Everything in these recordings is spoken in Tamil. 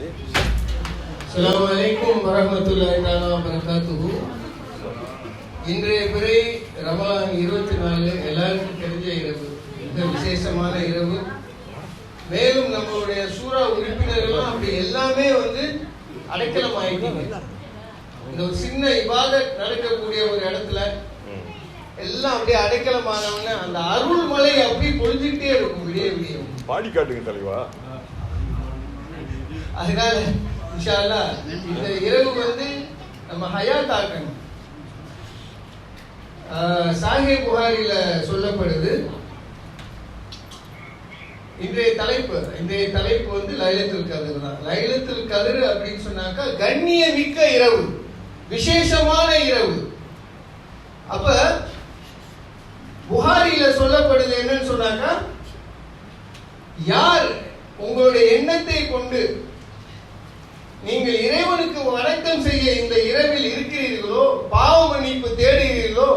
அஸ்ஸலாமு அலைக்கும் வரஹ்மத்துல்லாஹி தஆலா இன்றைய பிறை ரமலான் இருபத்தி நாலு எல்லாருக்கும் தெரிஞ்ச இரவு. மிக விசேஷமான இரவு. மேலும் நம்மளுடைய சூறா உறுப்பினர்களும் அப்படி எல்லாமே வந்து அடைக்கலம் ஆயிட்டீங்க இந்த ஒரு சின்ன இபாதத் நடக்கக்கூடிய ஒரு இடத்துல எல்லாம் அப்படியே அடைக்கலமானவன அந்த அருள் மலை அப்படி பொழிஞ்சுக்கிட்டே இருக்கும் விடிய விடிய. பாடி காட்டுங்க தலைவா. அதனால இன்ஷால்லா அல்லாஹ் இந்த இரவு வந்து நம்ம ஹயாத் ஆக்கணும். சாஹே புகாரில சொல்லப்படுது இன்றைய தலைப்பு இன்றைய தலைப்பு வந்து லைலத்தில் கதிர் தான். லைலத்தில் கதிர் அப்படின்னு சொன்னாக்கா கண்ணிய மிக்க இரவு விசேஷமான இரவு. அப்ப புகாரியில சொல்லப்படுது என்னன்னு சொன்னாக்கா யார் உங்களுடைய எண்ணத்தை கொண்டு நீங்கள் இறைவனுக்கு வணக்கம் செய்ய இந்த இரவில் இருக்கிறீர்களோ பாவ மன்னிப்பு தேடுகிறீர்களோ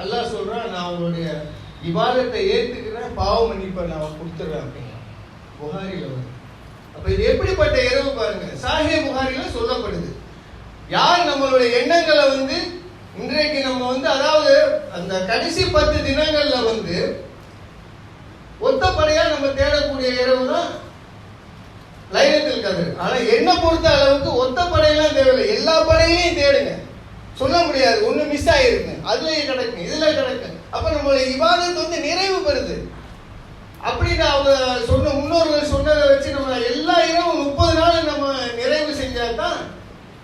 அல்லாஹ் சொல்றான் நான் உங்களுடைய விவாதத்தை ஏற்றுக்கிறேன் பாவ மன்னிப்பை நான் கொடுத்துறேன் அப்படின்னா புகாரில வருது அப்ப இது எப்படிப்பட்ட இரவு பாருங்க. சாஹே புகாரில சொல்லப்படுது. யார் நம்மளுடைய எண்ணங்களை வந்து இன்றைக்கு நம்ம வந்து அதாவது அந்த கடைசி பத்து தினங்கள்ல வந்து ஒத்தப்படையா நம்ம தேடக்கூடிய இரவு தான் லைலத்தில் ஆனா என்ன பொறுத்த அளவுக்கு ஒத்த படையெல்லாம் தேவையில்லை. எல்லா படையிலையும் தேடுங்க. சொல்ல முடியாது. ஒண்ணு மிஸ் ஆயிருக்கு அதுலயே கிடக்கு இதுல கிடக்கு அப்ப நம்மளோட இபாதத் வந்து நிறைவு பெறுது அப்படின்னு அவங்க சொன்ன முன்னோர்கள் சொன்னதை வச்சு நம்ம எல்லா இரவும் முப்பது நாள் நம்ம நிறைவு செஞ்சா தான்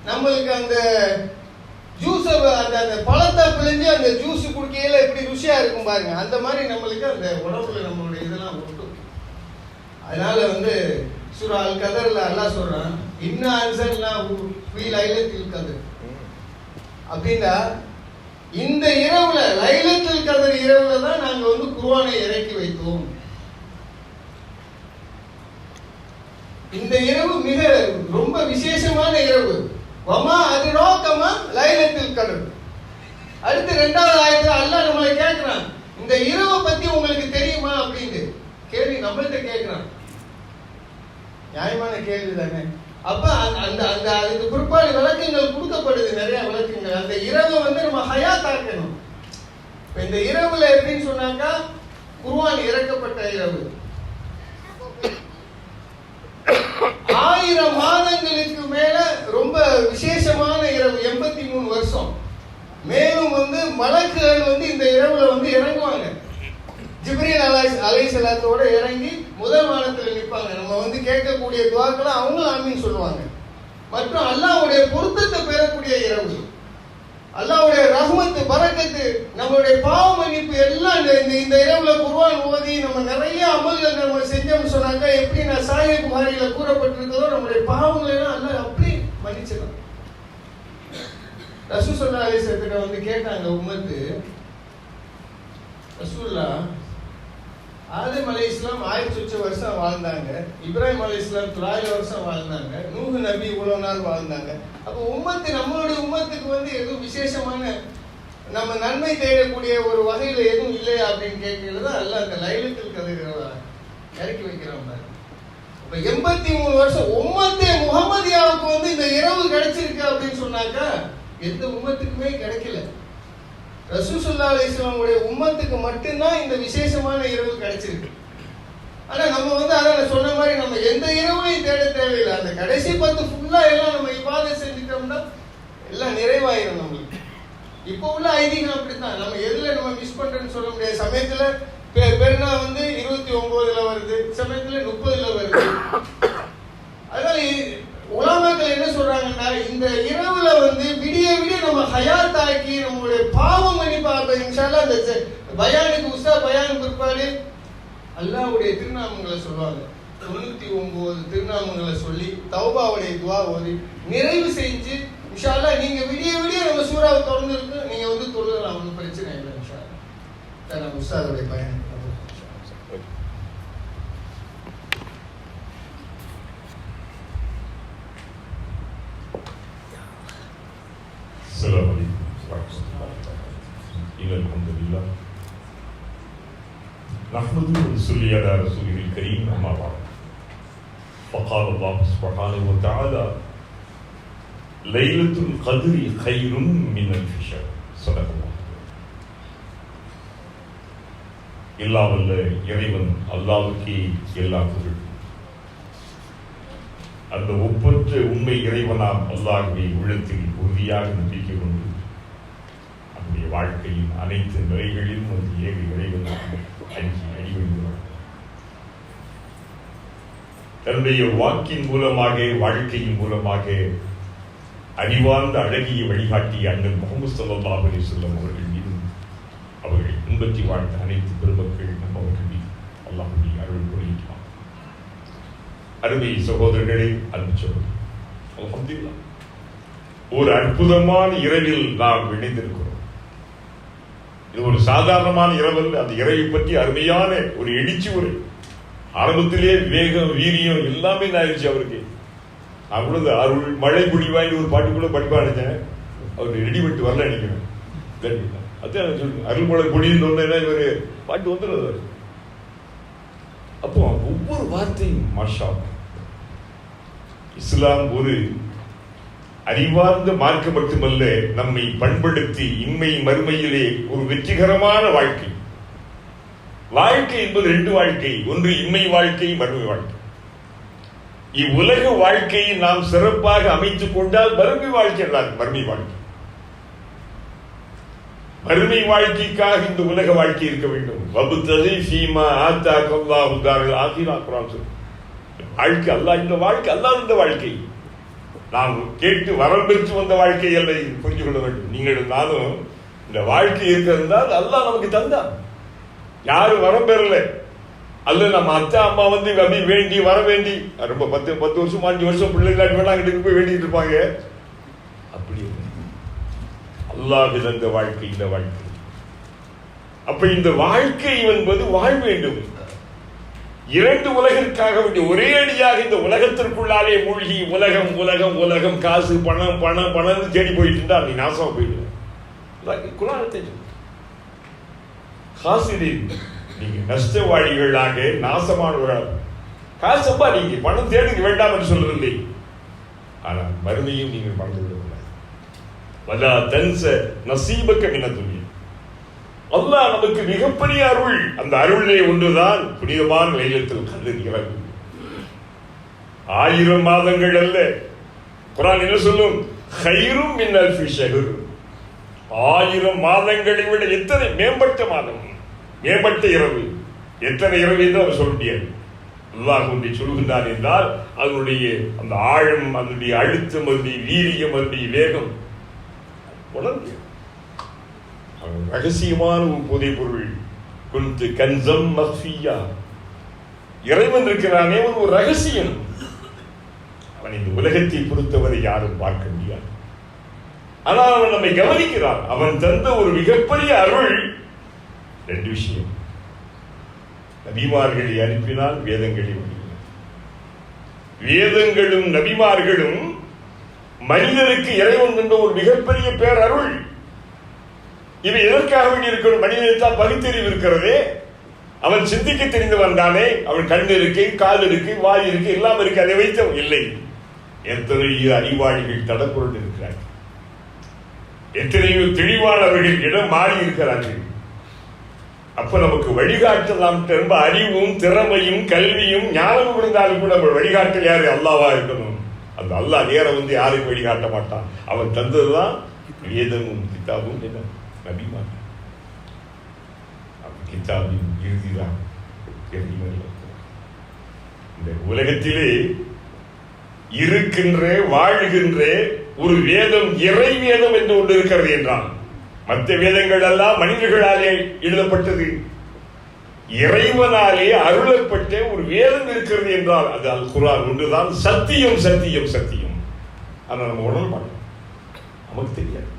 நம்மளுக்கு அந்த ஜூஸ் அந்த அந்த பழத்தை பிழிஞ்சு அந்த ஜூஸ் குடிக்கையில எப்படி ருசியா இருக்கும் பாருங்க. அந்த மாதிரி நம்மளுக்கு அந்த உடம்புல நம்மளுடைய இதெல்லாம் ஒட்டும் அதனால வந்து சூரா அல் கதர்ல அல்லாஹ் சொல்றான் இன்ன அன்சல்னா ஃபீ லைலத்தில் கதர். அப்படின்னா இந்த இரவுல லைலத்தில் கதர் இரவுல தான் நாங்க வந்து குர்ஆனை இறக்கி வைத்தோம். இந்த இரவு மிக ரொம்ப விசேஷமான இரவு. வமா அது நோக்கமா லைலத்தில் கதர். அடுத்து ரெண்டாவது ஆயத்துல அல்லாஹ் நம்மளை கேட்கிறான் இந்த இரவை பத்தி உங்களுக்கு தெரியுமா? அப்படின்னு கேள்வி நம்மள்கிட்ட கேட்கிறான். நியாயமான கேள்வி தானே? அப்ப அந்த அந்த அந்த அதுக்கு பிற்பாடு விளக்கங்கள் கொடுக்கப்படுது நிறைய விளக்கங்கள். அந்த இரவை வந்து நம்ம ஹயாத் இப்ப இந்த இரவுல எப்படின்னு சொன்னாக்கா குருவான் இறக்கப்பட்ட இரவு. ஆயிரம் மாதங்களுக்கு மேல ரொம்ப விசேஷமான இரவு எண்பத்தி மூணு வருஷம். மேலும் வந்து மலக்குகள் வந்து இந்த இரவுல வந்து இறங்குவாங்க. ஜிப்ரீல் அலை அலைசலாத்தோட இறங்கி முதல் வானத்தில் நிற்பாங்க நம்ம வந்து கேட்கக்கூடிய துவாக்களை அவங்களும் ஆமின்னு சொல்லுவாங்க. மற்றும் அல்லாவுடைய பொருத்தத்தை பெறக்கூடிய இரவு. அல்லாவுடைய ரஹ்மத்து பறக்கத்து நம்மளுடைய பாவ மன்னிப்பு எல்லாம் இந்த இந்த இரவுல குர்ஆன் ஓதி நம்ம நிறைய அமல்கள் நம்ம செஞ்சோம்னு சொன்னாக்கா எப்படி நான் சாஹி புகாரில கூறப்பட்டிருக்கிறதோ நம்மளுடைய பாவங்களை எல்லாம் அல்ல அப்படி மன்னிச்சிடும் ரசூ சல்லா வந்து கேட்டாங்க உமத்து ரசூல்லா ஆதம் அலை இஸ்லாம் ஆயிரத்தி உச்ச வருஷம் வாழ்ந்தாங்க. இப்ராஹிம் அலை இஸ்லாம் தொள்ளாயிரம் வருஷம் வாழ்ந்தாங்க. நூறு நபி இவ்வளவு நாள் வாழ்ந்தாங்க. அப்போ உம்மத்து நம்மளுடைய உம்மத்துக்கு வந்து எதுவும் விசேஷமான நம்ம நன்மை தேடக்கூடிய ஒரு வகையில எதுவும் இல்லையா அப்படின்னு கேட்கிறது அல்ல அந்த லைலத்தில் கதைகிறவா இறக்கி வைக்கிறவங்க இப்போ இப்ப எண்பத்தி மூணு வருஷம் உம்மத்தே முகமதியாவுக்கு வந்து இந்த இரவு கிடைச்சிருக்கு அப்படின்னு சொன்னாக்கா எந்த உம்மத்துக்குமே கிடைக்கல. ரசூசுல்லா அலிஸ்லாமுடைய உம்மத்துக்கு மட்டும்தான் இந்த விசேஷமான இரவு கிடைச்சிருக்கு. ஆனால் நம்ம வந்து அதான் சொன்ன மாதிரி நம்ம எந்த இரவுலையும் தேட தேவையில்லை. அந்த கடைசி பத்து ஃபுல்லாக எல்லாம் நம்ம இவ்வாறு செஞ்சுட்டோம்னா எல்லாம் நிறைவாயிடும் நம்மளுக்கு. இப்போ உள்ள ஐதீகம் அப்படித்தான். நம்ம எதில் நம்ம மிஸ் பண்ணுறோன்னு சொல்ல முடியாது. சமயத்தில் பெ- பெருனா வந்து இருபத்தி ஒம்போதில் வருது. சமயத்தில் முப்பதுல வருது. அதனால உலமாக்கள் என்ன சொல்றாங்கன்னா இந்த இரவுல வந்து விடிய விடிய நம்ம ஹயாத்தாக்கி நம்மளுடைய பாவம் மன்னிப்பா இன்ஷால்லா அந்த பயானுக்கு உஷா பயான் பிற்பாடு அல்லாவுடைய திருநாமங்களை சொல்லுவாங்க தொண்ணூத்தி ஒன்பது திருநாமங்களை சொல்லி தௌபாவுடைய துவா ஓதி நிறைவு செஞ்சு இன்ஷால்லா நீங்க விடிய விடிய நம்ம சூறாவை திறந்து இருக்கு நீங்க வந்து தொழுகலாம் ஒன்றும் பிரச்சனை இல்லை இன்ஷால்லா உஷாவுடைய பயணம் السلام عليكم ورحمة الله وبركاته إن الحمد لله نحمده ونصلي على رسوله الكريم أما بعد فقال الله سبحانه وتعالى ليلة القدر خير من الف شهر صدق الله எல்லா வல்ல இறைவன் அல்லாவுக்கே எல்லா புகழ் அந்த ஒப்பற்ற உண்மை இறைவனாம் அல்லாஹுவை உள்ளத்தில் உறுதியாக நம்பிக்கை கொண்டு நம்முடைய வாழ்க்கையின் அனைத்து நிலைகளிலும் அந்த ஏக இறைவன் அஞ்சி அடிவெடுவார் தன்னுடைய வாக்கின் மூலமாக வாழ்க்கையின் மூலமாக அறிவார்ந்த அழகிய வழிகாட்டிய அண்ணன் முகமது சல்லா அலி சொல்லம் அவர்கள் மீதும் அவர்கள் பின்பற்றி வாழ்ந்த அனைத்து பெருமக்கள் நம்ம அவர்கள் மீது அல்லாஹுடைய அருள் புரியிட்டான் அருமை சகோதரர்களே அன்பு சொல்லுங்கள் ஒரு அற்புதமான இரவில் நாம் இணைந்திருக்கிறோம். இது ஒரு சாதாரணமான இரவல் அந்த இரவை பற்றி அருமையான ஒரு எழுச்சி உரை ஆரம்பத்திலே வேகம் வீரியம் எல்லாமே ஆயிடுச்சு அவருக்கு. நான் கூட அருள் மழை பொழிவாய்னு ஒரு பாட்டு கூட படிப்பா நினைச்சேன். அவர் ரெடிமெண்ட் வரல நினைக்கிறேன். அதான் சொல்லுங்க அருள்மழை பொழின்னு ஒன்று இவர் பாட்டு வந்துடுறது அப்போ ஒவ்வொரு வார்த்தையும் மாஷா இஸ்லாம் ஒரு அறிவார்ந்த மார்க்க மட்டுமல்ல நம்மை பண்படுத்தி இன்மை மறுமையிலே ஒரு வெற்றிகரமான வாழ்க்கை. வாழ்க்கை என்பது ரெண்டு வாழ்க்கை. ஒன்று இன்மை வாழ்க்கை மறுமை வாழ்க்கை. இவ்வுலக வாழ்க்கையை நாம் சிறப்பாக அமைத்துக் கொண்டால் மறுமை வாழ்க்கை தான் மறுமை வாழ்க்கை. மறுமை வாழ்க்கைக்காக இந்த உலக வாழ்க்கை இருக்க வேண்டும். வபுத்ததை சீமா ஆத்தா கொல்லா உதாரணம் ஆசிரா குரான் சொல்லு வாழ்க்கை அல்லா இந்த வாழ்க்கை அல்லாத இந்த வாழ்க்கை. நாம் கேட்டு வரம் பெற்று வந்த வாழ்க்கை அல்ல புரிஞ்சு கொள்ள வேண்டும். நீங்கள் நானும் இந்த வாழ்க்கை இருக்கிறதால் அல்லாஹ் நமக்கு தந்தான். யாரும் வரம் பெறல. அல்ல நம்ம அத்தா அம்மா வந்து அப்படி வேண்டி வர வேண்டி ரொம்ப பத்து பத்து வருஷம் அஞ்சு வருஷம் பிள்ளைங்க வேணா போய் வேண்டிட்டு இருப்பாங்க. அப்படி அல்லாஹ் தந்த வாழ்க்கை இந்த வாழ்க்கை. அப்ப இந்த வாழ்க்கை என்பது வாழ வேண்டும். இரண்டு உலகிற்காக வேண்டிய ஒரே அடியாக இந்த உலகத்திற்குள்ளாலே மூழ்கி உலகம் உலகம் உலகம் காசு பணம் பணம் பணம் தேடி போயிட்டு இருந்தா நீ நாசமா போயிடுவேன். குலாலத்தை காசிலின் நீங்க நஷ்டவாளிகளாக நாசமானவர்கள் காசு சம்பாதிங்க பணம் தேடுங்க வேண்டாம் என்று சொல்லவில்லை ஆனால் மறுமையும் நீங்கள் மறந்து விடக்கூடாது. வல்லா தன்ச நசீபக்க மினத்துல்லிய அல்லாஹ் நமக்கு மிகப்பெரிய அருள். அந்த அருளிலே ஒன்றுதான் புனிதமான லைலத்தில் கல்லூரி ஆயிரம் மாதங்கள் அல்ல. குரான் என்ன சொல்லும்? ஹைரும் மின் அல்ஃபி ஷஹர். ஆயிரம் மாதங்களை விட எத்தனை மேம்பட்ட மாதம்? மேம்பட்ட இரவு. எத்தனை இரவு என்று அவர் சொல்ல முடியாது. அல்லாஹ் ஒன்றை சொல்கின்றான் என்றால் அதனுடைய அந்த ஆழம் அதனுடைய அழுத்தம் அதனுடைய வீரியம் அதனுடைய வேகம் உணர்ந்து ரகசியமான ஒரு போதை பொருள் குந்து கன்சம் மஃபியா இறைவன் இருக்கிறானே ஒரு ரகசியம் அவன் இந்த உலகத்தை பொறுத்தவரை யாரும் பார்க்க முடியாது ஆனால் அவன் நம்மை கவனிக்கிறான் அவன் தந்த ஒரு மிகப்பெரிய அருள் ரெண்டு விஷயம் நபிமார்களை அனுப்பினால் வேதங்களை வழங்கினார் வேதங்களும் நபிமார்களும் மனிதருக்கு இறைவன் என்ற ஒரு மிகப்பெரிய பேரருள் இவை எதற்காக வேண்டி இருக்கணும் மனிதனைத்தான் பகுத்தறிவு இருக்கிறதே. அவன் சிந்திக்க தெரிந்தவன் தானே. அவன் கண் இருக்கு கால் இருக்கு வாய் இருக்கு எல்லாம் இருக்கு. அதை வைத்தவன் இல்லை. எத்தனையோ அறிவாளிகள் தடப்பொருள் இருக்கிறார்கள். எத்தனையோ தெளிவானவர்கள் இடம் மாறி இருக்கிறார்கள். அப்ப நமக்கு வழிகாட்டலாம். ரொம்ப அறிவும் திறமையும் கல்வியும் ஞானமும் இருந்தாலும் கூட நம்ம வழிகாட்டல் யாரு? அல்லாவா இருக்கணும். அந்த அல்லாஹ் நேரம் வந்து யாருக்கு வழிகாட்ட மாட்டான். அவன் தந்ததுதான் வேதமும் கிதாபும் என்ன? நபிமான் அப்ப இறுதிதான் இந்த உலகத்திலே இருக்கின்ற வாழ்கின்ற ஒரு வேதம் இறை வேதம் என்று ஒன்று இருக்கிறது என்றான் மற்ற வேதங்கள் எல்லாம் மனிதர்களாலே எழுதப்பட்டது இறைவனாலே அருளப்பட்ட ஒரு வேதம் இருக்கிறது என்றால் அது அல் குரான் ஒன்றுதான் சத்தியம் சத்தியம் சத்தியம் ஆனால் நம்ம உடல் நமக்கு தெரியாது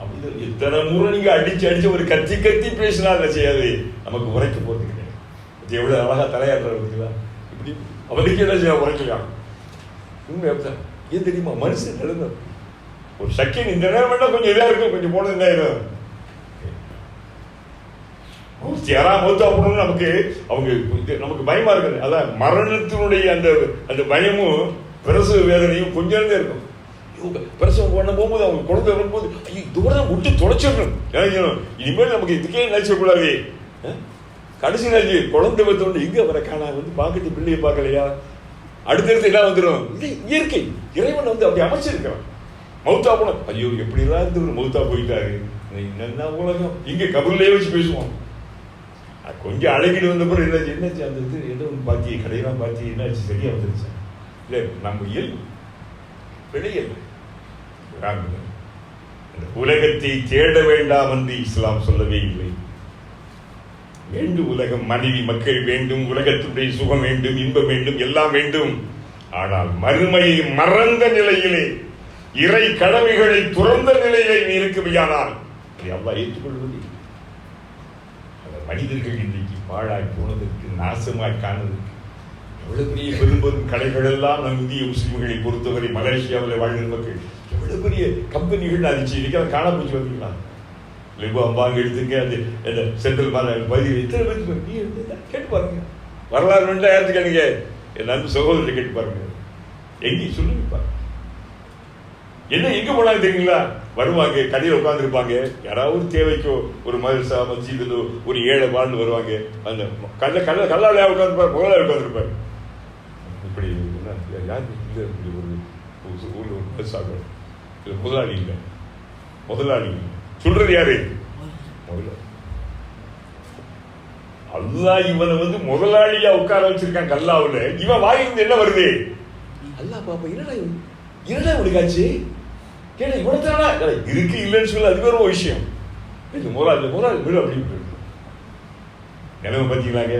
அப்படி இத்தனை முறை நீங்க அடிச்சு அடிச்சு ஒரு கத்தி கத்தி பேசினா அதை செய்யாது. நமக்கு உரைக்க போறது கிடையாது. இது எவ்வளவு அழகா தலையாடுறா இப்படி அவனுக்கு என்ன செய்ய உரைக்கலாம் உண்மை அப்படிதான் ஏன் தெரியுமா? மனுஷன் எழுத ஒரு செகண்ட் இந்த நேரம் வேண்டாம் கொஞ்சம் இதாக இருக்கும். கொஞ்சம் போனது என்ன ஆயிரும்? குறித்து மௌத்தா போகணும்னு நமக்கு அவங்க நமக்கு பயமா இருக்குது. அதான் மரணத்தினுடைய அந்த அந்த பயமும் பிரசவ வேதனையும் கொஞ்சம் இருக்கும். பிரசவம் பண்ண போகும்போது அவங்க குழந்தை வரும்போது ஐயோ தூரம் விட்டு தொலைச்சிடணும். இனிமேல் நமக்கு இதுக்கே நினைச்சக்கூடாது கடைசி நாள் குழந்தை வந்து இங்கே வர காணா? வந்து பார்க்கட்டு பிள்ளையை பார்க்கலையா? அடுத்தடுத்து என்ன வந்துடும் இயற்கை. இறைவன் வந்து அப்படி அமைச்சிருக்கிறான். மௌத்தா போன ஐயோ எப்படிலாம் இருந்து மௌத்தா போயிட்டாரு? என்ன உலகம். இங்கே கபூர்லேயே வச்சு பேசுவோம் கொஞ்சம் அழகிட்டு வந்த பிறகு என்னாச்சு? என்னாச்சு? அந்த இது ஏதோ ஒன்று பாத்தி கடையெல்லாம் பாத்தி என்னாச்சு? சரியா வந்துருச்சு. இல்லை நம்ம இயல்பு வெளியல்பு இந்த உலகத்தை தேட வேண்டாம் என்று இஸ்லாம் சொல்லவே இல்லை. வேண்டும் உலகம் மனைவி மக்கள் வேண்டும் உலகத்துடைய சுகம் வேண்டும் இன்பம் வேண்டும் எல்லாம் வேண்டும். ஆனால் மறுமையை மறந்த நிலையிலே இறை கடமைகளை துறந்த நிலையிலே நீ இருக்குமையானால் அதை ஏற்றுக்கொள்வது அந்த மனிதர்கள் இன்றைக்கு பாழாய் போனதற்கு நாசமாய் காணதற்கு எவ்வளவு பெரிய பெரும்பெரும் பெரும் கடைகள் எல்லாம் நம் இந்திய முஸ்லிம்களை பொறுத்தவரை மலேசியாவில் வாழ்கிற மக்கள் பெரிய கம்பெனிகள் அதிர்ச்சி இன்னைக்கு அதை காண போச்சு பார்த்தீங்களா லிபோ அம்பாங்க எடுத்துங்க அது இந்த சென்ட்ரல் மாநில பதிவு இத்தனை பேர் கேட்டு பாருங்க வரலாறு வேண்டாம் யாருக்கு கேளுங்க என் நண்பு கேட்டு பாருங்க எங்கேயும் சொல்லுங்க பாருங்க என்ன எங்க போனாங்க தெரியுங்களா வருவாங்க கடையில் உட்காந்துருப்பாங்க யாராவது தேவைக்கோ ஒரு மதரசா மசீதிலோ ஒரு ஏழை வாழ்ந்து வருவாங்க அந்த கல்ல கல்ல கல்லாலையா உட்காந்துருப்பார் புகழாக உட்காந்துருப்பார் இப்படி யார் இல்லை ஒரு ஊரில் ஒரு மதரசாக முதலாளி இல்லை. முதலாளி சொல்றது யாரு? முதலாளி. அல்லாஹ் இவனை வந்து முதலாளியா உட்கார வச்சிருக்கான் கல்லாவுல. இவன் வாயிலிருந்து என்ன வருது? அல்லாஹ் பாப்பா என்னடா இவன்? என்னடா உனக்காச்சு இவனத்தானா இருக்கு இல்லைன்னு சொல்ல அது வேற ஒரு விஷயம். இது முதலாளி முதலாளி வீடு அப்படின்னு நிலைமை பார்த்தீங்களாங்க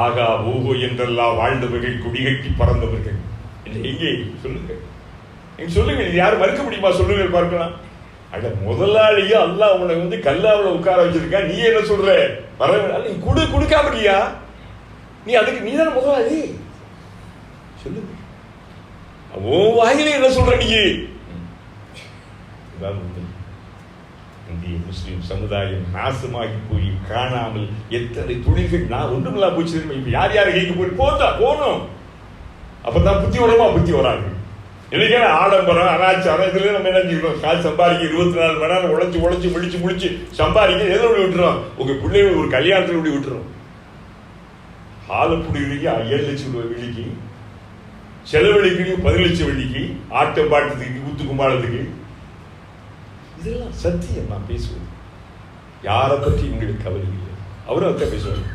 ஆகா ஓஹோ என்றெல்லாம் வாழ்ந்தவர்கள் குடிகட்டி பறந்தவர்கள். எங்கே சொல்லுங்க. நீங்க சொல்லுங்க யாரும் மறுக்க முடியுமா? சொல்லுங்க பார்க்கலாம். அட முதலாளியா அல்லாஹ் உன்னை வந்து கல்லாவுல உட்கார வச்சிருக்கா. நீ என்ன சொல்ற? வர நீ குடு கொடுக்காம இருக்கியா நீ அதுக்கு நீ தானே முதலாளி. சொல்லுங்க உன் வாயில என்ன சொல்ற நீ? இந்திய முஸ்லீம் சமுதாயம் நாசமாகி போய் காணாமல் எத்தனை தொழில்கள் நான் ஒன்றுமில்லா போச்சு யார் யார் கேட்க போய் போதா போகணும். அப்பதான் புத்தி வரமா புத்தி வராது. இன்னைக்கே ஆடம்பரம் அனாச்சாரம்? இதுல நம்ம என்ன செய்யணும்? காசு சம்பாதிக்க இருபத்தி நாலு மணி நேரம் உழைச்சு உழைச்சு முடிச்சு முடிச்சு சம்பாதிக்க எதை விட விட்டுறோம்? உங்க பிள்ளைகள் ஒரு கல்யாணத்தில் இப்படி விட்டுறோம். ஆலப்புடி ஏழு லட்சம் ரூபாய் வெள்ளிக்கு செலவழிக்கு பதினஞ்சு லட்சம் வெள்ளிக்கு ஆட்டம் பாட்டத்துக்கு குத்து கும்பாளத்துக்கு இதெல்லாம் சத்தியம் நான் பேசுவது. யாரை பற்றி உங்களுக்கு கவலை இல்லை. அவரும் அத்தை பேசுவார்.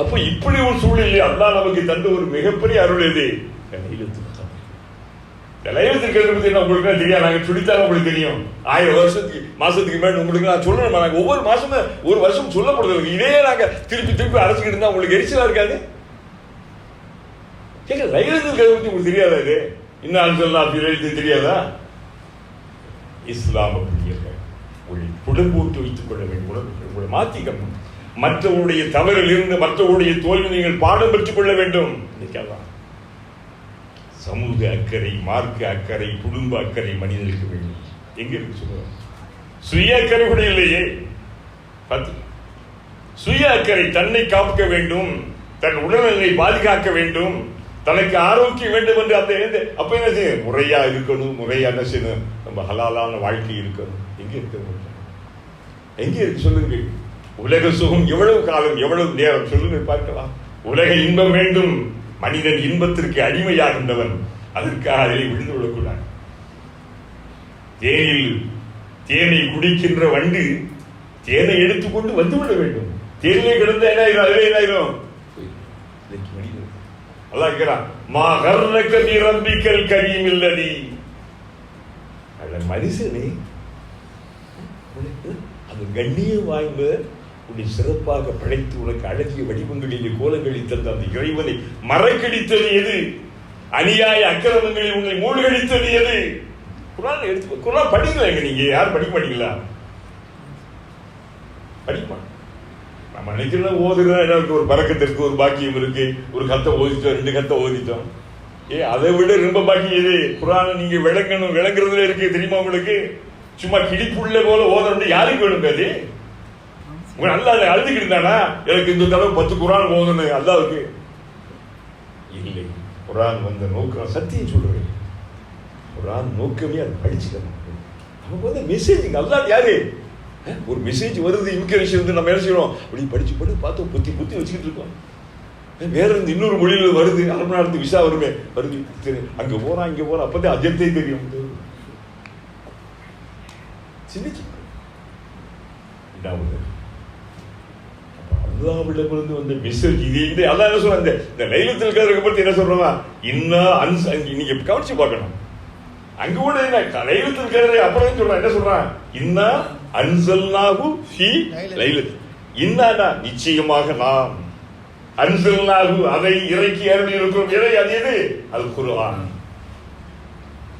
அப்போ இப்படி ஒரு சூழ்நிலை அதான் நமக்கு தந்த ஒரு மிகப்பெரிய அருள் எது? லைலத்துல் கத்ர். இந்த என்ன உங்களுக்கு தெரியாது நாங்கள் சொல்லித்தாங்க உங்களுக்கு தெரியும் ஆயிரம் வருஷத்துக்கு மாசத்துக்கு மேலே உங்களுக்கு நான் சொல்லணும்? நாங்கள் ஒவ்வொரு மாசமும் ஒரு வருஷம் சொல்லப்படுது இதே நாங்கள் திருப்பி திருப்பி அரைச்சிக்கிட்டு இருந்தால் உங்களுக்கு எரிச்சலாக இருக்காது? கேட்க லைலத்துல் கத்ர் பத்தி உங்களுக்கு தெரியாதா இது? இன்னும் சொல்லலாம் அப்படி எழுதி தெரியாதா? இஸ்லாம் அப்படி உங்களை குடும்பூட்டு வைத்துக் கொள்ள வேண்டும். உங்களை மாற்றிக்கணும் மற்றவருடைய தவறில் இருந்து மற்றவருடைய தோல்வி நீங்கள் பாடம் பெற்றுக் கொள்ள வேண்டும். நினைக்கலாம் சமூக அக்கறை மார்க்க அக்கறை குடும்ப அக்கறை மனிதனுக்கு வேண்டும். எங்க இருக்கு சொல்லுவாங்க சுய அக்கறை கூட இல்லையே. பார்த்து சுய அக்கறை தன்னை காக்க வேண்டும் தன் உடல்நிலை பாதுகாக்க வேண்டும் தனக்கு ஆரோக்கியம் வேண்டும் என்று அந்த அப்ப என்ன செய்யும் முறையா இருக்கணும் முறையா என்ன செய்யணும்? நம்ம ஹலாலான வாழ்க்கை இருக்கணும். எங்க இருக்க எங்க இருக்கு சொல்லுங்க? உலக சுகம் எவ்வளவு காலம் எவ்வளவு நேரம்? சொல்லுங்க பார்க்கலாம். உலக இன்பம் வேண்டும். மனிதன் இன்பத்திற்கு அடிமையாகின்றவன் அதற்காக அதில் விழுந்து விடக்கூடாது. தேனில் தேனை குடிக்கின்ற வண்டு தேனை எடுத்துக்கொண்டு வந்து விட வேண்டும். தேனிலே கிடந்த என்ன ஆயிரும்? அதுவே என்ன ஆயிரும்? இன்னைக்கு மனிதன் அல்லாஹ் கேட்கிறான் மா கர்ணக்க நீ இல்லடி மனுஷனே அது கண்ணியம் வாய்ந்த உன்னை சிறப்பாக படைத்து உனக்கு அழகிய வடிவங்களில் கோலங்களில் தந்த அந்த இறைவனை மறக்கடித்தது எது? அநியாய அக்கிரமங்களில் உன்னை மூழ்கடித்தது எது? குரான் எடுத்து குரான் படிக்கல நீங்க? யாரும் படிக்க மாட்டீங்களா? படிக்க நம்ம நினைக்கிறோம் ஓதுகிறோம் ஒரு பறக்கத்து இருக்கு ஒரு பாக்கியம் இருக்கு. ஒரு கத்தை ஓதிட்டோம் ரெண்டு கத்தை ஓதிட்டோம் ஏ அதை விட ரொம்ப பாக்கியம் எது? குரானை நீங்க விளங்கணும் விளங்குறதுல இருக்கு தெரியுமா உங்களுக்கு? சும்மா கிடிப்புள்ள போல ஓதணும் யாருக்கு வேணும் அது? உங்க அல்லா அழுதுகிட்டு இருந்தானா? எனக்கு இந்த தடவை பத்து குரான் போகணும்னு அல்லாவுக்கு. இல்லை குரான் வந்த நோக்கம் சத்தியம் சொல்லுவேன் குரான் நோக்கமே அது படிச்சுக்கணும் நமக்கு வந்து மெசேஜ் அல்லா யாரு? ஒரு மெசேஜ் வருது இமிகிரேஷன் வந்து நம்ம என்ன செய்யறோம்? அப்படி படிச்சு படிச்சு பார்த்து புத்தி புத்தி வச்சுக்கிட்டு இருக்கோம். வேற இருந்து இன்னொரு மொழியில் வருது அரை மணி நேரத்துக்கு விசா வருமே வருது சரி அங்க போறான் இங்க போறான் அப்பதான் அஜத்தை தெரியும். சின்ன இதாவது அல்லாவிடமிருந்து வந்த மெசேஜ் இது. இந்த அல்லாஹ் என்ன சொல்றாங்க இந்த- லைலத்தில் கதிரக பத்தி என்ன சொல்றாங்க இன்ன அன்ஸ் நீங்க கவனிச்சு பார்க்கணும். அங்க கூட என்ன? லைலத்தில் கதிரை அப்புறம் சொல்றான்? என்ன சொல்றான்? இன்ன அன்சல்னாகு ஃபி லைலத். இன்னா நிச்சயமாக நாம். அன்சல்னாகு அதை இறக்கி அருளி இருக்கிறோம் இறை அது எது? அது குர்ஆன்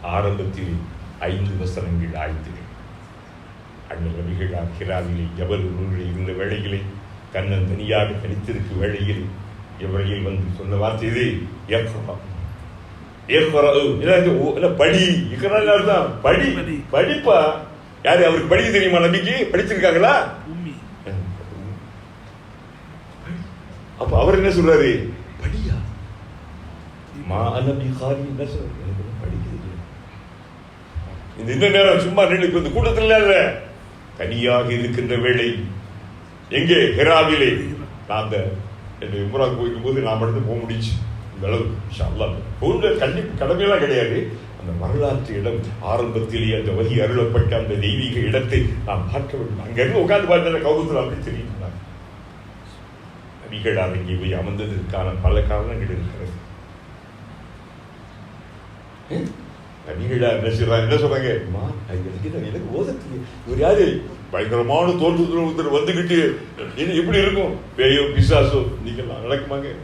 ஆரம்பத்தில் ஐந்து வசனங்கள் ஆய்ந்து அண்ணன் ரவிகள் கிராவிலே எவர் இருந்த வேளையிலே கண்ணன் தனியாக தனித்திருக்கு வேளையில் எவரையில் வந்து சொன்ன வார்த்தை இது. ஏற்பா ஏற்பா இல்ல படி. அர்த்தம். படி. படி. படிப்பா. யாரு அவருக்கு படிக்க தெரியுமா நம்பிக்கை? படிச்சிருக்காங்களா? அப்ப அவர் என்ன சொல்றாரு? படியா? இந்த இந்த நேரம் சும்மா நின்று இந்த கூட்டத்தில் தனியாக இருக்கின்ற வேளை எங்கே? ஹெராவிலே நான் அந்த என்னை இம்ரான் போயிருக்கும் போது நான் மட்டும் போக முடிச்சு இந்த அளவுக்கு. அல்லாஹ் போன்ற கண்டிப்பு கடமையெல்லாம் கிடையாது. அந்த வரலாற்று இடம் ஆரம்பத்திலேயே அந்த வகி அருளப்பட்ட அந்த தெய்வீக இடத்தை நாம் பார்க்க வேண்டும். அங்கிருந்து உட்கார்ந்து பார்த்தா கௌரவத்தில் அப்படி தெரியும். நபிகள் இங்கே போய் அமர்ந்ததற்கான பல காரணங்கள் இருக்கிறது. நபிகளா என்ன சொல்றாங்க என்ன சொல்றாங்க அம்மா, எனக்கு என்ன- எனக்கு ஓதத்து இவர் யாரு? பயங்கரமான தோற்றத்தில் ஒருத்தர் வந்துகிட்டு இது எப்படி இருக்கும்? பேயோ பிசாசோ நீங்கெல்லாம் நடக்குமாங்க.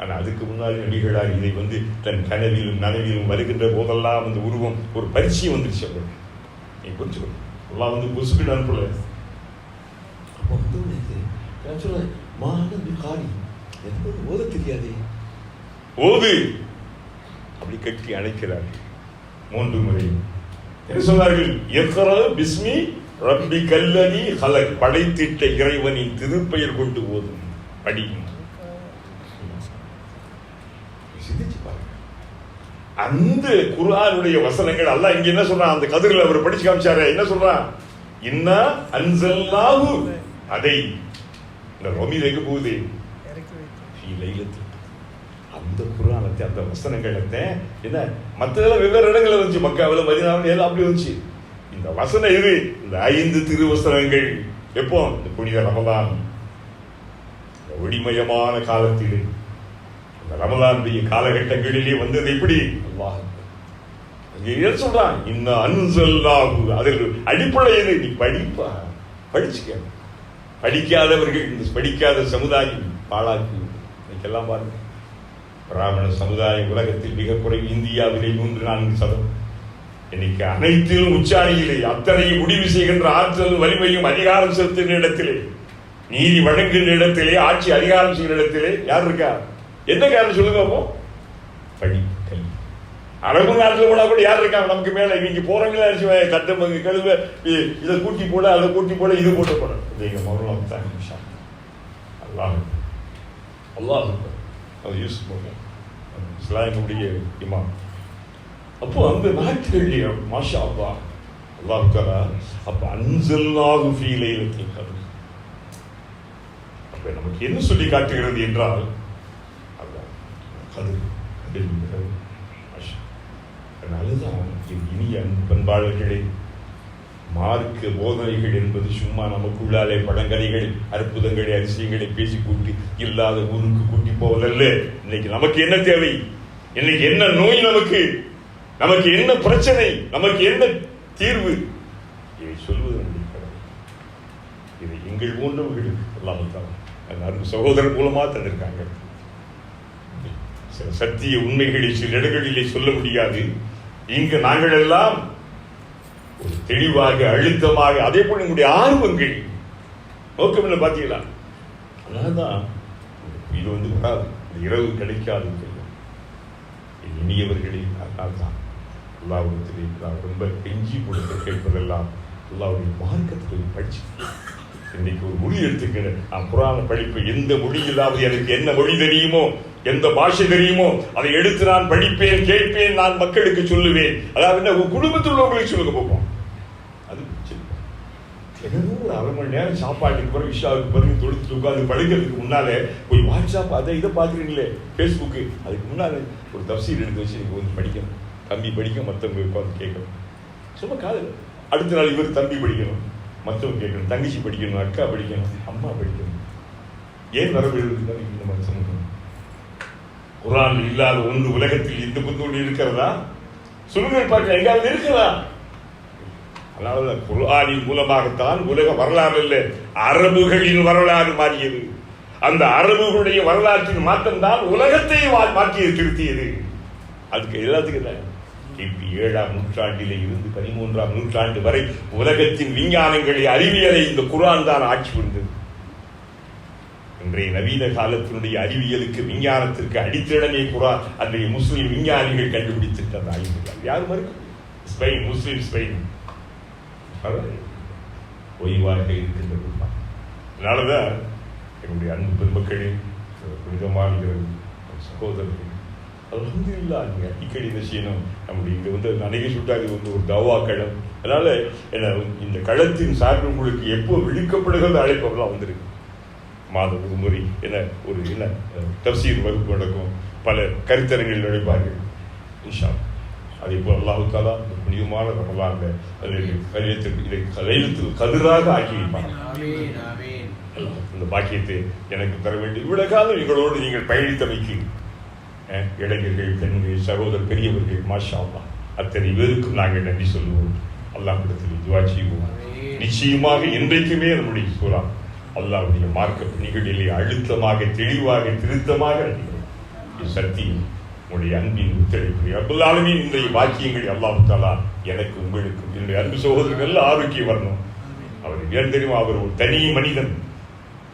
ஆனால் அதுக்கு முன்னாடி நபிகளா இதை வந்து தன் கனவிலும் நனவிலும் வருகின்ற போதெல்லாம் அந்த உருவம் ஒரு பரிச்சயம் வந்துருச்சு அவருக்கு. நீ புரிஞ்சுக்கணும். எல்லாம் வந்து புசுக்கு அனுப்பல அப்போ வந்து உனக்கு சொல்றேன் காரி எனக்கு ஓத தெரியாதே. ஓது! அப்படி கட்டி அணைக்கிறார் மூன்று முறை. என்ன சொன்னார்கள் எக்கர பிஸ்மி ரப்பி கல்லதி ஹலக். படைத்திட்ட இறைவனின் திருப்பெயர் கொண்டு ஓதும் படி. சிந்திச்சு பாருங்க. அந்த குர்ஆனுடைய வசனங்கள் அல்லாஹ் இங்க என்ன சொல்றான்? அந்த கதிரில் அவர் படிச்சு காமிச்சாரு என்ன சொல்றான்? இன்னா அன்சல்னாஹு. அதை இந்த ரொமியில் எங்க போகுது? லைலத்தில். அந்த குரானத்தை அந்த வசனங்களத்தை என்ன? மற்றதெல்லாம் வெவ்வேறு இடங்கள் இருந்துச்சு. மக்காவில் மதினாவில் எல்லாம் அப்படி இருந்துச்சு. இந்த வசனம் இது இந்த ஐந்து திருவசனங்கள். எப்போ? இந்த புனித ரமதான் ஒளிமயமான காலத்தில். இந்த ரமதானுடைய காலகட்டங்களிலே வந்தது எப்படி? அல்லாஹ். என்ன சொல்றான். இந்த அன்சல்லாகு அதில் அடிப்படை எது? நீ படிப்பா. படிச்சுக்க. படிக்காதவர்கள் இந்த படிக்காத சமுதாயம் பாழாக்கி. இன்னைக்கெல்லாம் பாருங்க. பிராமண சமுதாய உலகத்தில் மிக குறைவு இந்தியாவிலே மூன்று நான்கு சதம். இன்னைக்கு அனைத்திலும் உச்சாரியிலே அத்தனை முடிவு செய்கின்ற ஆற்றலும் வலிமையும் அதிகாரம் செலுத்துகிற இடத்திலே நீதி வழங்குகின்ற இடத்திலே ஆட்சி அதிகாரம் செய்கிற இடத்திலே யார் இருக்கா? என்ன காரணம் சொல்லுங்க அப்போ? படி கல்வி. அரபு நாட்டில் போனால் கூட யார் இருக்காங்க நமக்கு மேல இவங்க போறவங்களா நினைச்சு கழுவ இதை கூட்டி போட அதை கூட்டி போட இது போட்டு போட. மருளம் மௌனம் தான் அல்லாஹ். அல்லாஹ் அது யூஸ் பண்ணுவோம் இஸ்லாமினுடைய இமாம். அப்போ அந்த நாட்களிலே மாஷா அல்லா அல்லாஹ் அப்போ அப்ப அன்சல்னாஹு ஃபீ லைலத்தில் அப்போ நமக்கு என்ன சொல்லி காட்டுகிறது என்றால் அது கதிர் கதிர் மிகவும் இனிய பண்பாளர்களே மார்க்க போதனைகள் என்பது சும்மா நமக்குள்ளாலே பழங்கதைகள் அற்புதங்களை அதிசயங்களை பேசி கூட்டி இல்லாத ஊருக்கு கூட்டி போவதல்ல. இன்னைக்கு நமக்கு என்ன தேவை? இன்னைக்கு என்ன நோய் நமக்கு? நமக்கு என்ன பிரச்சனை? நமக்கு என்ன தீர்வு? இதை சொல்வது நம்முடைய கடமை. இதை எங்கள் போன்றவர்களுக்கு எல்லாம் அன்பு சகோதரர் மூலமா தந்திருக்காங்க. சில சத்திய உண்மைகளை சில இடங்களிலே சொல்ல முடியாது. இங்கு நாங்கள் எல்லாம் தெளிவாக அழுத்தமாக அதே போல் உங்களுடைய ஆர்வங்கள். நோக்கம் இல்லை பார்த்தீங்களா அதனால்தான் இது வந்து வராது இந்த இரவு கிடைக்காது இனியவர்களே அதனால்தான் அல்லாவிடத்திலே நான் ரொம்ப கெஞ்சி கொடுத்து கேட்பதெல்லாம் எல்லாருடைய மார்க்கத்தில் படிச்சு இன்னைக்கு ஒரு மொழி எடுத்துக்கிறேன். நான் புராண படிப்பு எந்த மொழியில்லாவது எனக்கு என்ன மொழி தெரியுமோ எந்த பாஷை தெரியுமோ அதை எடுத்து நான் படிப்பேன் கேட்பேன் நான் மக்களுக்கு சொல்லுவேன். அதாவது என்ன குடும்பத்தில் உள்ளவங்களுக்கு சொல்லுங்க பார்ப்போம் அது சரி. என்னமோ ஒரு அரை மணி நேரம் சாப்பாட்டுக்கு பிறகு விஷாவுக்கு பிறகு தொழுத்து உட்காந்து படிக்கிறதுக்கு முன்னாலே போய் வாட்ஸ்அப் அதை இதை பார்க்குறீங்களே ஃபேஸ்புக்கு அதுக்கு முன்னாலே ஒரு தப்சீல் எடுத்து வச்சு நீங்கள் வந்து படிக்கணும். தம்பி படிக்க மற்றவங்க உட்காந்து கேட்கணும். சும்மா காதல் அடுத்த நாள் இவர் தம்பி படிக்கணும் மற்றவங்க கேட்கணும். தங்கச்சி படிக்கணும் அக்கா படிக்கணும் அம்மா படிக்கணும். ஏன் வரவு இந்த மாதிரி சமூகம்? குரான் இல்லாத ஒன்று உலகத்தில் இந்த புத்தோடு இருக்கிறதா? சொல்லுங்கள் பார்க்க எங்காவது இருக்கிறதா? அதாவது குரானின் மூலமாகத்தான் உலக வரலாறு இல்லை அரபுகளின் வரலாறு மாறியது. அந்த அரபுகளுடைய வரலாற்றின் மாற்றம் தான் உலகத்தை வா- மாற்றியது திருத்தியது. அதுக்கு எல்லாத்துக்கும் இல்லை கிபி ஏழாம் நூற்றாண்டிலே இருந்து பதிமூன்றாம் நூற்றாண்டு வரை உலகத்தின் விஞ்ஞானங்களை அறிவியலை இந்த குரான் தான் ஆட்சி புரிந்தது. இன்றைய நவீன காலத்தினுடைய அறிவியலுக்கு விஞ்ஞானத்திற்கு அடித்தளமே குரான் அன்றைய முஸ்லீம் விஞ்ஞானிகள் கண்டுபிடித்திருக்கிறார் அந்த ஆய்வுகள் யார் மறுக்க ஸ்பெயின் முஸ்லீம் ஸ்பெயின். பரவாயில்லை. ஓய்வாக இருக்கின்றது அதனால தான் என்னுடைய அன்பு பெருமக்களே புனிதமானவர்கள் சகோதரர்கள் அது அல்ஹம்துலில்லாஹ் நீங்கள் அடிக்கடி என்ன செய்யணும்? நம்முடைய இங்கே வந்து அநேக சுட்டா வந்து ஒரு தவா களம். அதனால் என்ன இந்த களத்தின் சார்பு உங்களுக்கு எப்போ விழுக்கப்படுகிறது அழைப்பவர்களாக வந்திருக்கு. மாதம் ஒரு முறை என்ன ஒரு என்ன தப்சீர் வகுப்பு நடக்கும். பல கருத்தரங்கில் நுழைப்பார்கள் இன்ஷா அதே போல் அல்லாஹு தாலா இந்த புனிதமான ரமலான்ல இதை கலையத்தில் கதிராக ஆக்கி வைப்பாங்க. இந்த பாக்கியத்தை எனக்கு தர வேண்டும். இவ்வளவு காலம் எங்களோடு நீங்கள் பயணித்தமைக்கு இளைஞர்கள் பெண்கள் சகோதரர் பெரியவர்கள் மாஷா அல்லாஹ் அத்தனை பேருக்கும் நாங்கள் நன்றி சொல்லுவோம். அல்லாஹ் இடத்தில் துவா செய்வோம். நிச்சயமாக என்றைக்குமே நம்முடைய சூறா அல்லாஹ்வுடைய மார்க்க பணிகளிலே அழுத்தமாக தெளிவாக திருத்தமாக நடிக்கிறோம் சத்தியம். உங்களுடைய அன்பின் ஒத்துழைப்பு அப்துல்லாலுமே இன்றைய வாக்கியங்கள் அல்லாஹு தாலா எனக்கு உங்களுக்கு என்னுடைய அன்பு சகோதரர்கள் ஆரோக்கியம் வரணும். அவர் ஏன் தெரியுமா? அவர் ஒரு தனி மனிதன்.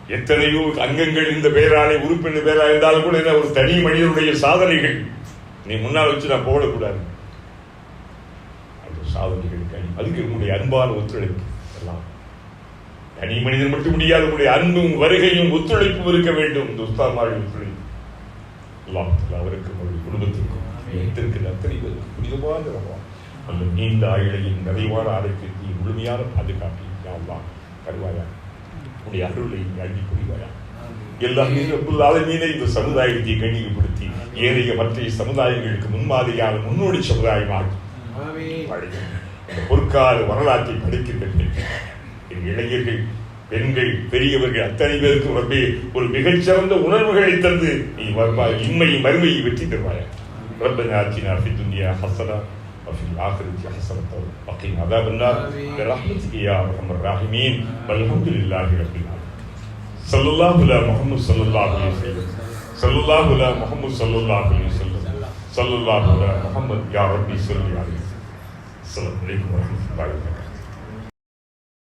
எத்தனையோ அங்கங்கள் இந்த பேராலே உறுப்பினர் பேரா இருந்தாலும் கூட என்ன ஒரு தனி மனிதனுடைய சாதனைகள். நீ முன்னால் வச்சு நான் போடக்கூடாது. அந்த சாதனைகளுக்கு அதுக்கு உங்களுடைய அன்பான ஒத்துழைப்பு. எல்லாம். தனி மனிதன் மட்டும் முடியாது உங்களுடைய அன்பும் வருகையும் ஒத்துழைப்பும் இருக்க வேண்டும். இந்த உஸ்தாமாரின் ஒத்துழைப்பு அல்லாஹ் தஆலா அவருக்கும் அவருடைய குடும்பத்திற்கும் எடுத்திருக்கிற அத்தனை பேருக்கு புனிதமான ரமலான். அந்த நீண்ட ஆயுளையும் நிறைவான ஆரோக்கியத்தையும் முழுமையான பாதுகாப்பையும் யா அல்லாஹ் தருவாயா? உடைய அருளை அள்ளி புரிவாயா? எல்லாமே ஆலமீனே இந்த சமுதாயத்தை கண்ணியப்படுத்தி ஏனைய மற்ற சமுதாயங்களுக்கு முன்மாதிரியான முன்னோடி சமுதாயமாக பொற்கால வரலாற்றை படிக்கின்ற இளைஞர்கள் பெண்கள் பெரியவர்கள் அத்தனை பேருக்கும் ரப்பே ஒரு மிகச்சிறந்த உணர்வுகளை தந்து நீ வருவா இன்மை மறுமையை வெற்றி தருவாயா ربنا آتنا في الدنيا حسنة وفي الآخرة حسنة وقنا عذاب النار برحمتك يا أرحم الراحمين والحمد لله رب العالمين صلى الله على محمد صلى الله عليه وسلم صلى الله على محمد صلى الله عليه وسلم صلى الله على محمد يا ربي صل عليه السلام عليكم ورحمة الله وبركاته